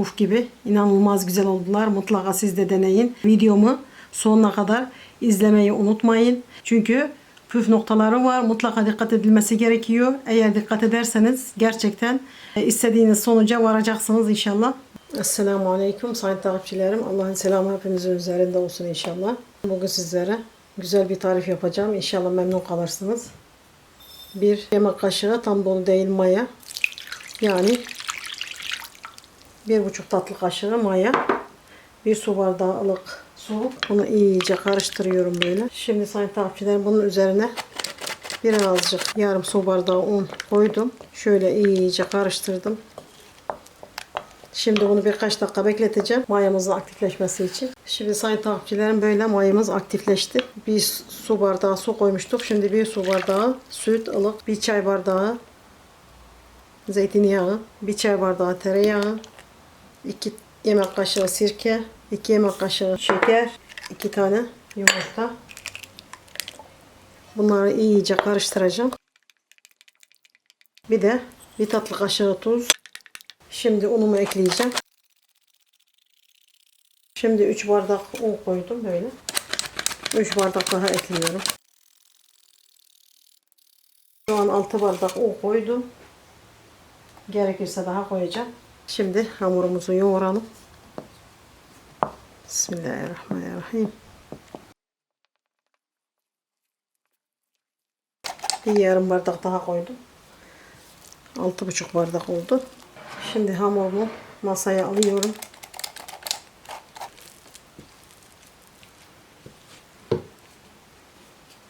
puf gibi. İnanılmaz güzel oldular. Mutlaka siz de deneyin. Videomu sonuna kadar izlemeyi unutmayın. Çünkü püf noktaları var. Mutlaka dikkat edilmesi gerekiyor. Eğer dikkat ederseniz gerçekten e, istediğiniz sonuca varacaksınız inşallah. Esselamu Aleyküm sayın takipçilerim. Allah'ın selamı hepimizin üzerinde olsun inşallah. Bugün sizlere güzel bir tarif yapacağım. İnşallah memnun kalırsınız. Bir yemek kaşığı tam dolu değil maya. Yani bir buçuk tatlı kaşığı maya. Bir su bardağı ılık su. Bunu iyice karıştırıyorum böyle. Şimdi sayın takipçilerim bunun üzerine birazcık yarım su bardağı un koydum. Şöyle iyice karıştırdım. Şimdi bunu birkaç dakika bekleteceğim mayamızın aktifleşmesi için. Şimdi sayın takipçilerim böyle mayamız aktifleşti. Bir su bardağı su koymuştuk. Şimdi bir su bardağı süt ılık, bir çay bardağı zeytinyağı, bir çay bardağı tereyağı, 2 yemek kaşığı sirke, 2 yemek kaşığı şeker, 2 tane yumurta. Bunları iyice karıştıracağım. Bir de bir tatlı kaşığı tuz. Şimdi unumu ekleyeceğim. Şimdi 3 bardak un koydum böyle. 3 bardak daha ekliyorum. Şu an 6 bardak un koydum. Gerekirse daha koyacağım. Şimdi hamurumuzu yoğuralım. Bismillahirrahmanirrahim. Bir yarım bardak daha koydum. Altı buçuk bardak oldu. Şimdi hamurumu masaya alıyorum.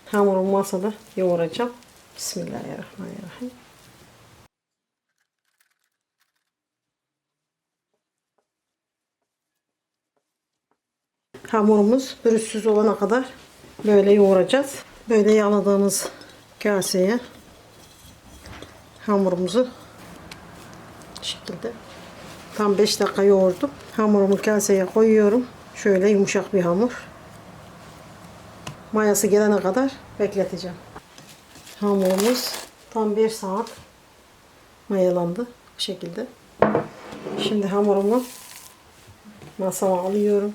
Hamurumu masada yoğuracağım. Bismillahirrahmanirrahim. Hamurumuz pürüzsüz olana kadar böyle yoğuracağız. Böyle yağladığımız kaseye hamurumuzu şekilde tam 5 dakika yoğurdum. Hamurumu kaseye koyuyorum. Şöyle yumuşak bir hamur. Mayası gelene kadar bekleteceğim. Hamurumuz tam 1 saat mayalandı bu şekilde. Şimdi hamurumu masama alıyorum.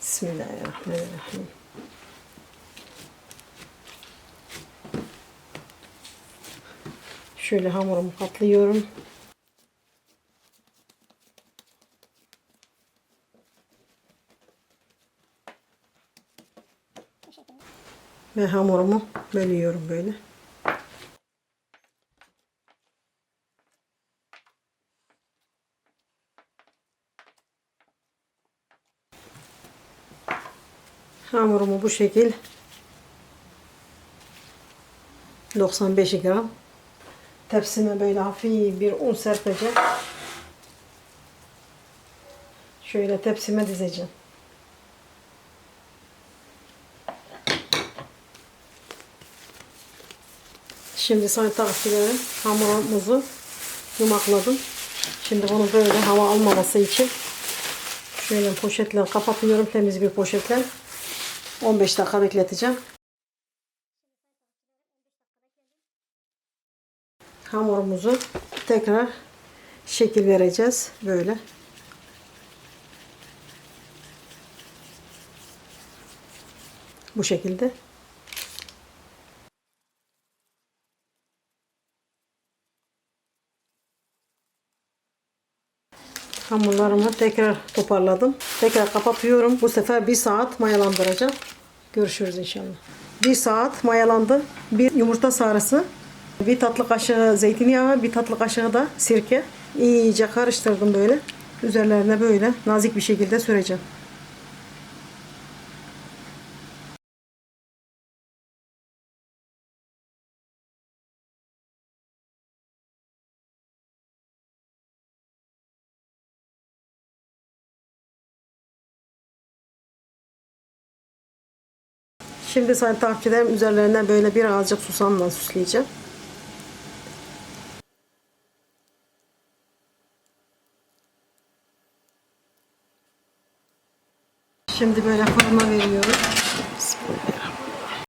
Bismillahirrahmanirrahim. Şöyle hamurumu katlıyorum. Ve hamurumu bölüyorum böyle. Hamurumu bu şekil 95 gram tepsime böyle hafif bir un serpeceğim. Şöyle tepsime dizeceğim. Şimdi sayın takipçilerim hamurumuzu yumakladım. Şimdi bunu böyle hava almaması için şöyle poşetle kapatıyorum temiz bir poşetle. 15 dakika bekleteceğim. Hamurumuzu tekrar şekil vereceğiz böyle. Bu şekilde. Hamurlarımı tekrar toparladım. Tekrar kapatıyorum. Bu sefer bir saat mayalandıracağım. Görüşürüz inşallah. Bir saat mayalandı. Bir yumurta sarısı. Bir tatlı kaşığı zeytinyağı, bir tatlı kaşığı da sirke. İyice karıştırdım böyle. Üzerlerine böyle nazik bir şekilde süreceğim. Şimdi sayın santafçilerim üzerlerinden böyle birazcık susamla süsleyeceğim. Şimdi böyle fırına veriyoruz. Bismillahirrahmanirrahim.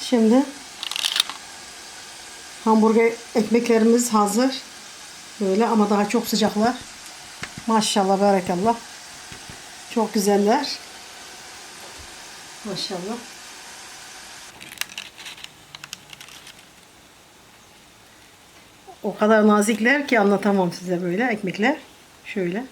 Şimdi hamburger ekmeklerimiz hazır. Böyle ama daha çok sıcaklar. Maşallah barakallah. Çok güzeller. Maşallah. O kadar nazikler ki anlatamam size böyle ekmekler. Şöyle.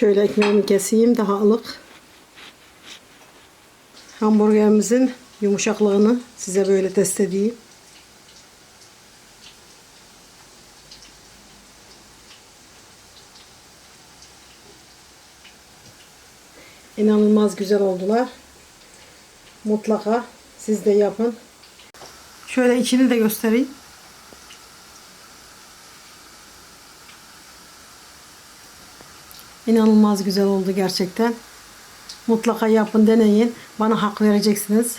Şöyle ekmeğimi keseyim daha ılık. Hamburgerimizin yumuşaklığını size böyle test edeyim. İnanılmaz güzel oldular. Mutlaka siz de yapın. Şöyle içini de göstereyim. İnanılmaz güzel oldu gerçekten. Mutlaka yapın, deneyin. Bana hak vereceksiniz.